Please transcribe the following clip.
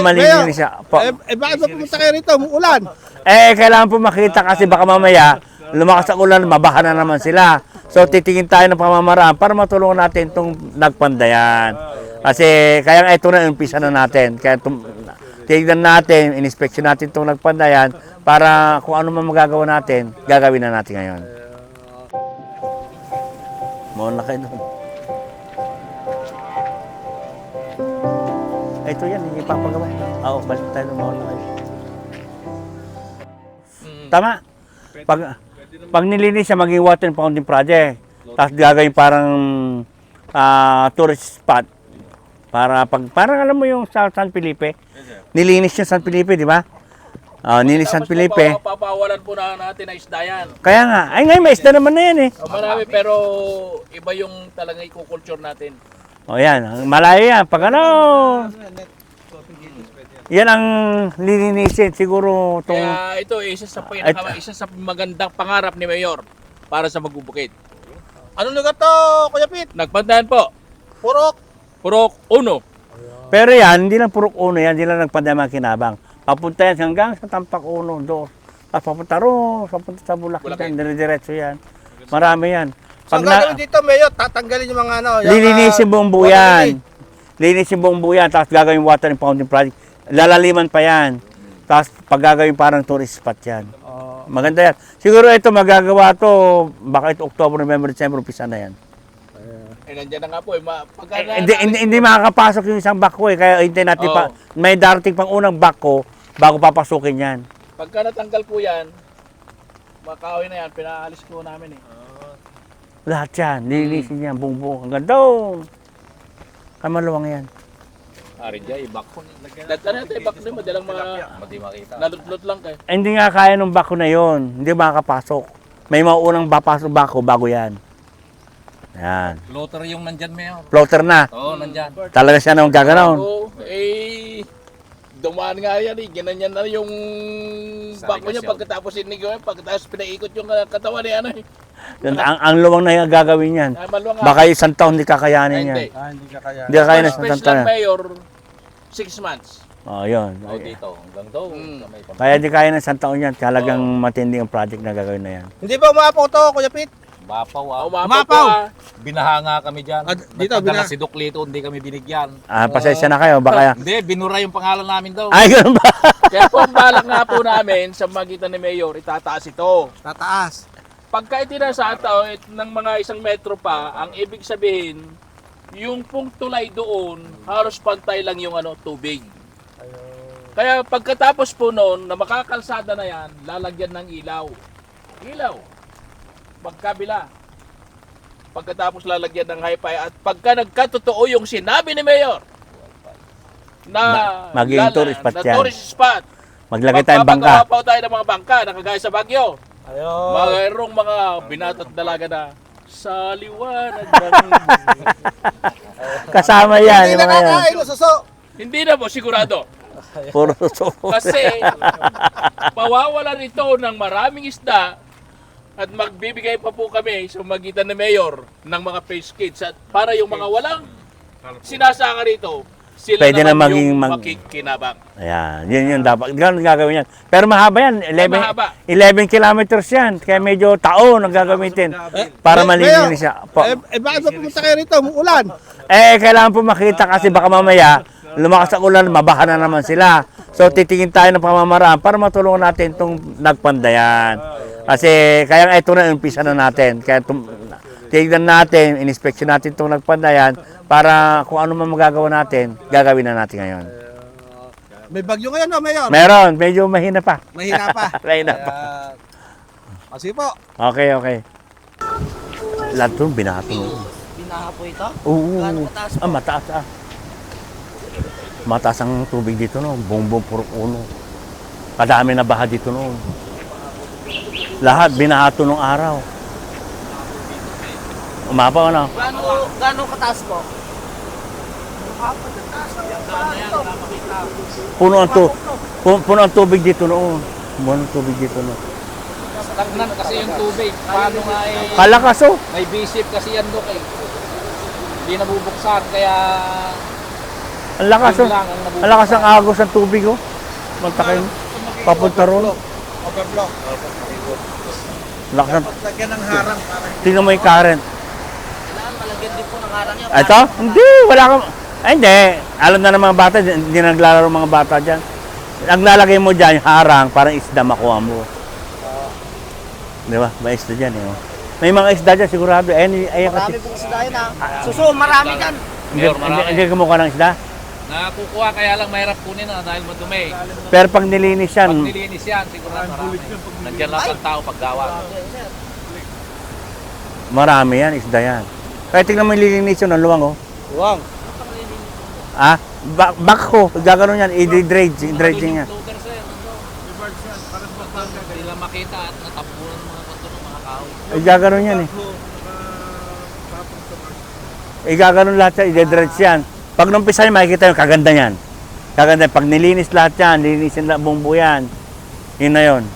Malilinis siya. Po. Eh, eh bakit ba pumunta kayo rito? Ulan. Eh, kailangan po makita kasi baka mamaya, lumakas ang ulan, mabaha na naman sila. So, titingin tayo ng pamamaraan para matulungan natin itong nagpandayan. Kasi, kaya nga ito na, umpisa na natin. Kaya tum- tignan natin, inspeksyon natin itong nagpandayan para kung ano man magagawa natin, gagawin na natin ngayon. Muna kayo doon. Ito yan, hindi papagawa. Oo, balik tayo ng muna kayo. Tama. Pag, pag nilinis siya, maging water fountain project. Tapos gagawin parang ah, tourist spot. Para pag parang alam mo yung sa San Felipe. Nilinis yung San Felipe, di ba? Ah, nilinis San Felipe. Papawalan po na natin na isda yan. Kaya nga, ay ngayon may isda naman na yan eh. O, marami pero iba yung talagang ikukulture natin. O yan, malayo yan. Pag ano, yan ang lilinisin siguro itong... Kaya ito isa sa pinaka, isa sa magandang pangarap ni Mayor para sa magbubukid. Anong lugar to, Kuya Pit? Nagpandahan po, Purok. Purok Uno. Pero yan, hindi lang purok uno yan, hindi lang nagpadama kinabang. Papunta yan hanggang sa Tampak Uno, do. Tapos papunta ro, papunta sa Bulacan, dire-diretso yan. Marami yan. So, Pag na, gagawin dito, Mayor, tatanggalin yung mga ano. yung, lilinisin ah, buong water buyan. lily. Linisin buong buyan, tapos gagawin water and fountain project. Lalaliman pa yan. Tapos pag gagawin parang tourist spot yan. Oh. Maganda yan. Siguro ito magagawa to, baka ito October, November, December, umpisa na yan. Eh nandiyan na nga po, eh, ma, pagka Eh, hindi, hindi, hindi makakapasok yung isang bako eh. Kaya hintay natin pa, Oo. may darating pang unang bako bago papasukin yan. pagka natanggal po yan, makawin na yan, pinaalis po namin eh. Lahat yan, lilinisin yan, buong buong. Hanggang doon. Kamaluwang yan. Arin dyan, ibak ko. Data na ito, ibak na madalang mga nalutlot lang kayo. Eh, hindi nga kaya nung bako na yon, hindi makakapasok. May maunang papasok bako bago yan. Yan. Floater yung nandyan, Mayor. Floater na. Oo, nandyan. Talaga siya nang gaganaw. Oo, eh, dumaan nga yan eh, ganyan na yung bako niya pagkatapos inigaw yan, pagkatapos pinaikot yung uh, katawan ni ano eh. Yan, ang, ang luwang na yung gagawin yan. Ah, maluwang nga. Baka isang taon hindi Ah, kakayanin hindi. yan. Ah, hindi ka kaya. Hindi kakayanin sa isang special taon. mayor, six months. Oh, yun. Oo, dito. Hanggang doon. Mm. sa may pam- Kaya di kaya ng isang taon yan. Talagang matindi ang project na gagawin na yan. Hindi ba umapaw to, Kuya Pit? Bapaw, ah. Umapaw Umapaw. pa. Binaha nga kami dyan. Ah, dito, Nagpadala binaha. si Duklito, hindi kami binigyan. Ah, pasensya na kayo. Baka... Hindi, binura yung pangalan namin daw. Ay, ganun ba? Kaya po ang balak nga po namin sa magitan ni Mayor, itataas ito. Tataas. Pagka itinasa ito eh, ng mga isang metro pa, ang ibig sabihin, yung pong tulay doon, halos pantay lang yung ano, tubig. Kaya pagkatapos po noon, na makakalsada na yan, lalagyan ng ilaw. Ilaw. Pagkabila. Pagkatapos lalagyan ng hi-fi at pagka nagkatotoo yung sinabi ni Mayor na Ma- maging lala- tourist spot na yan. tourist spot. Maglagay tayong Magpapagawa bangka. pa tayo ng mga bangka na kagaya sa Baguio. Ayun. Mayroong mga binatat dalaga na sa liwanag ng... Kasama yan. Hindi Yung mga yan. nakakain ng suso. Hindi na po sigurado. Puro suso. Kasi pawawalan ito ng maraming isda at magbibigay pa po kami sa magitan ng mayor ng mga fish kits at para yung mga walang sinasaka rito, sila Pwede na naman maging yung mag- makikinabang. Ayan, yun yun dapat. Ganun gagawin yan. Pero mahaba yan. 11, mahaba. 11 kilometers yan. Kaya medyo taon ang gagamitin. Para Eh, malinis Mayor, siya. Po. Eh, eh bakit ba pumunta kayo rito? Ulan. Eh, kailangan po makita kasi baka mamaya, lumakas ang ulan, mabaha na naman sila. So, titingin tayo ng pamamaraan para matulungan natin itong nagpandayan. Kasi, kaya ito na, umpisa na natin. Kaya tum- tignan natin, inspeksyon natin itong nagpandayan para kung ano man magagawa natin, gagawin na natin ngayon. May bagyo ngayon, no, Mayor? Meron, medyo mahina pa. Mahina pa. mahina pa. Ah, sige po. Okay, okay. Lahat doon, binato. Binaha po ito? Oo. Kataas po? Ah, mataas ah. Mataas ang tubig dito no, buong-buong puro uno. Kadami na baha dito noon. Lahat binahato nung araw. Umapaw na. Gaano, gaano kataas po? Puno ang, tu puno, puno ang tubig dito noon. Puno ang tubig dito noon. Stagnan kasi yung tubig. Paano nga eh. Kalakas oh. May bisip kasi yan, Dok eh. Hindi nabubuksan, kaya Ang lakas, oh. ang. Ang lakas ng agos ng tubig, oh. Magtakay mo. Papunta ron. Overblock. Lakas ng... Lagyan ng harang para Tingnan mo yung current. Malagyan din po ng harang yan. Ito? Hindi, wala kang... Ay, hindi. Alam na ng mga bata, hindi na naglalaro mga bata dyan. Naglalagay mo dyan, yung harang, parang isda makuha mo. Di ba? May isda dyan, eh. May mga isda dyan, sigurado. Eh, ay, ay, Marami kasi... pong isda yun ha. Suso, marami dyan. Hindi, Mayor, hindi, marami. hindi kumukuha ng isda. Nakukuha kaya lang mahirap kunin na dahil madumi. Pero pag nilinis yan, Pag nilinis yan, siguro marami. Nandiyan lang ang tao paggawa. marami yan, isda yan. Kaya tingnan mo yung lilinis yun, ang luwang, oh. Luwang. Ah, back, back ko, gagano yan, i-dredge, dredging yan. Hindi lang makita at natapunan ng mga ng mga kahoy. Ay, gagano yan, eh. Eh, gagano lahat yan, i-dredge yan. Pag numpisa yan, makikita yung kaganda yan. Kaganda, pag nilinis lahat yan, linisin na buong buo yan, yun na yun.